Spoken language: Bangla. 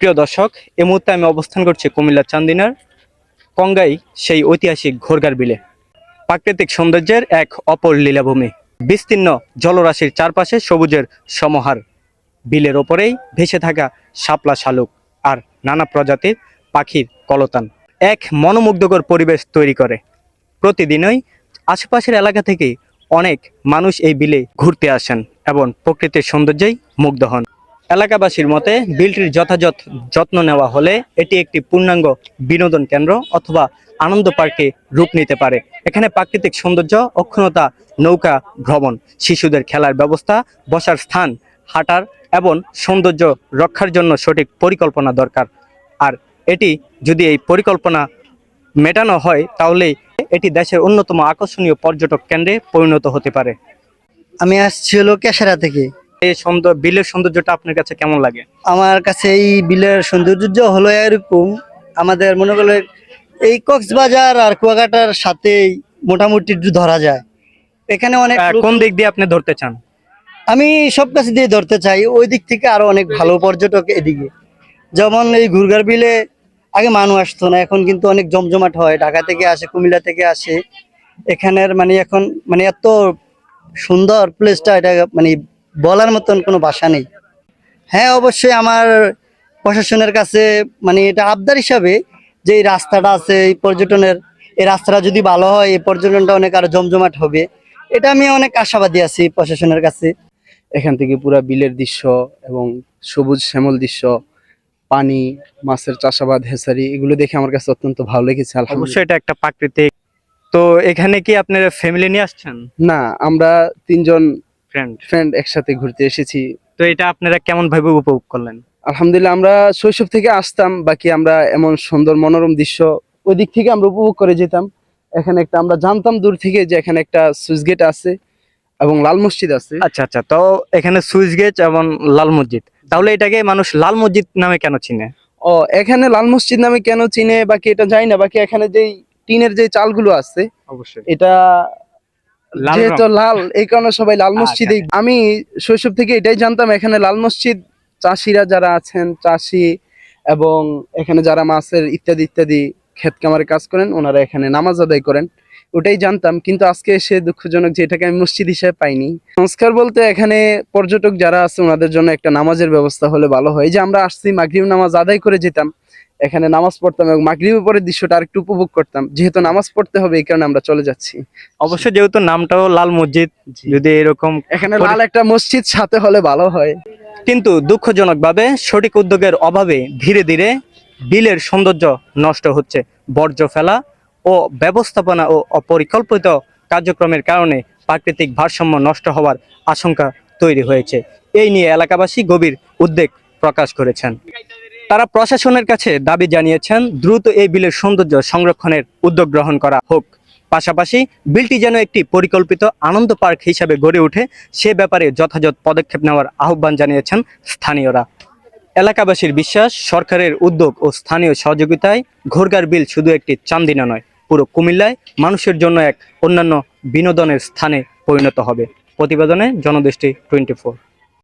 প্রিয় দর্শক এই মুহূর্তে আমি অবস্থান করছি কুমিল্লা চান্দিনার কঙ্গাই সেই ঐতিহাসিক ঘোরগার বিলে। প্রাকৃতিক সৌন্দর্যের এক অপর লীলাভূমি। বিস্তীর্ণ জলরাশির চারপাশে সবুজের সমাহার। বিলের ওপরেই ভেসে থাকা শাপলা শালুক আর নানা প্রজাতির পাখির কলতান এক মনোমুগ্ধকর পরিবেশ তৈরি করে। প্রতিদিনই আশেপাশের এলাকা থেকে অনেক মানুষ এই বিলে ঘুরতে আসেন এবং প্রকৃতির সৌন্দর্যেই মুগ্ধ হন। এলাকাবাসীর মতে বিলটির যথাযথ যত্ন নেওয়া হলে এটি একটি পূর্ণাঙ্গ বিনোদন কেন্দ্র অথবা আনন্দ পার্কে রূপ নিতে পারে। এখানে প্রাকৃতিক সৌন্দর্য অক্ষুণতা নৌকা, ভ্রমণ, শিশুদের খেলার ব্যবস্থা, বসার স্থান, হাঁটার এবং সৌন্দর্য রক্ষার জন্য সঠিক পরিকল্পনা দরকার। আর এটি যদি এই পরিকল্পনা মেটানো হয় তাহলে এটি দেশের অন্যতম আকর্ষণীয় পর্যটক কেন্দ্রে পরিণত হতে পারে। আমি আসছি হলো কেশারা থেকে। এই সুন্দর বিলের সৌন্দর্যটা আপনার কাছে কেমন লাগে? আমার কাছে এই বিলের সৌন্দর্য হলো এরকম। আমাদের মনে করলে এই কক্সবাজার আর কুয়াকাটার সাথেই মোটামুটি ধরা যায়। এখানে অনেক কোন দিক দিয়ে আপনি ধরতে চান? আমি সব কাছে দিয়ে ধরতে চাই। ওই দিক থেকে আরও অনেক ভালো পর্যটক এদিকে। যেমন এই ঘুরঘার বিলে আগে মানুষ আসতো না এখন কিন্তু অনেক জমজমাট হয়। ঢাকা থেকে আসে কুমিল্লা থেকে আসে। এখানের মানে এখন মানে এত সুন্দর প্লেসটা এটা মানে বলার মতন কোনো ভাষা নেই। হ্যাঁ অবশ্যই আমার প্রশাসনের কাছে মানে এটা আবদার হিসাবে যে এই রাস্তাটা আছে এই পর্যটনের এই রাস্তাটা যদি ভালো হয় এই পর্যটনটা অনেক আরও জমজমাট হবে। এটা আমি অনেক আশাবাদী আছি প্রশাসনের কাছে। এখান থেকে পুরা বিলের দৃশ্য এবং সবুজ শ্যামল দৃশ্য পানি মাছের চাষাবাদ হেসারি এগুলো দেখে আমার কাছে অত্যন্ত ভালো লেগেছে অবশ্যই এটা একটা প্রাকৃতিক। তো এখানে কি আপনার ফ্যামিলি নিয়ে আসছেন? না আমরা তিনজন ফ্রেন্ড ফ্রেন্ড একসাথে ঘুরতে এসেছি। তো এটা আপনারা কেমন ভাবে উপভোগ করলেন? আলহামদুলিল্লাহ আমরা শৈশব থেকে আসতাম বাকি আমরা এমন সুন্দর মনোরম দৃশ্য ওই দিক থেকে আমরা উপভোগ করে যেতাম। এখানে একটা আমরা জানতাম দূর থেকে যে এখানে একটা সুইচ গেট আছে এবং লাল মসজিদ আছে। আচ্ছা আচ্ছা তো এখানে সুইচ গেট এবং লাল মসজিদ। তাহলে এটাকে মানুষ লাল মসজিদ নামে কেন চিনে? ও এখানে লাল মসজিদ নামে কেন চিনে বাকি এটা জানি না বাকি এখানে যেই টিনের যে চালগুলো আছে অবশ্যই। এটা যেহেতু। লাল এই কারণে সবাই লাল আচ্ছা, মসজিদেই আমি শৈশব থেকে এটাই জানতাম এখানে লাল মসজিদ চাষিরা যারা আছেন চাষি এবং এখানে যারা মাছের ইত্যাদি ইত্যাদি ক্ষেত কামারে কাজ করেন ওনারা এখানে নামাজ আদায় করেন। ওটাই জানতাম কিন্তু আজকে এসে দুঃখজনক যে এটাকে আমি মসজিদ হিসেবে পাইনি। সংস্কার বলতে এখানে পর্যটক যারা আছে ওনাদের জন্য একটা নামাজের ব্যবস্থা হলে ভালো হয়। যে আমরা আসছি মাগরিব নামাজ আদায় করে যেতাম এখানে নামাজ পড়তাম এবং মাগরিবের পরে দৃশ্যটা আরেকটু উপভোগ করতাম। যেহেতু নামাজ পড়তে হবে এই কারণে আমরা চলে যাচ্ছি। অবশ্যই যেহেতু নামটাও লাল মসজিদ যদি এরকম এখানে লাল একটা মসজিদ সাথে হলে ভালো হয়। কিন্তু দুঃখজনকভাবে সঠিক উদ্যোগের অভাবে ধীরে ধীরে বিলের সৌন্দর্য নষ্ট হচ্ছে। বর্জ্য ফেলা ও ব্যবস্থাপনা ও অপরিকল্পিত কার্যক্রমের কারণে প্রাকৃতিক ভারসাম্য নষ্ট হওয়ার আশঙ্কা তৈরি হয়েছে। এই নিয়ে এলাকাবাসী গভীর উদ্বেগ প্রকাশ করেছেন। তারা প্রশাসনের কাছে দাবি জানিয়েছেন, দ্রুত এই বিলের সৌন্দর্য সংরক্ষণের উদ্যোগ গ্রহণ করা হোক। পাশাপাশি বিলটি যেন একটি পরিকল্পিত আনন্দ পার্ক হিসাবে গড়ে ওঠে, সে ব্যাপারে যথাযথ পদক্ষেপ নেওয়ার আহ্বান জানিয়েছেন স্থানীয়রা। এলাকাবাসীর বিশ্বাস, সরকারের উদ্যোগ ও স্থানীয় সহযোগিতায় ঘোরগার বিল শুধু একটি চান্দিনা নয়, পুরো কুমিল্লায় মানুষের জন্য এক অন্যান্য বিনোদনের স্থানে পরিণত হবে। প্রতিবেদনে জনদৃষ্টি টোয়েন্টি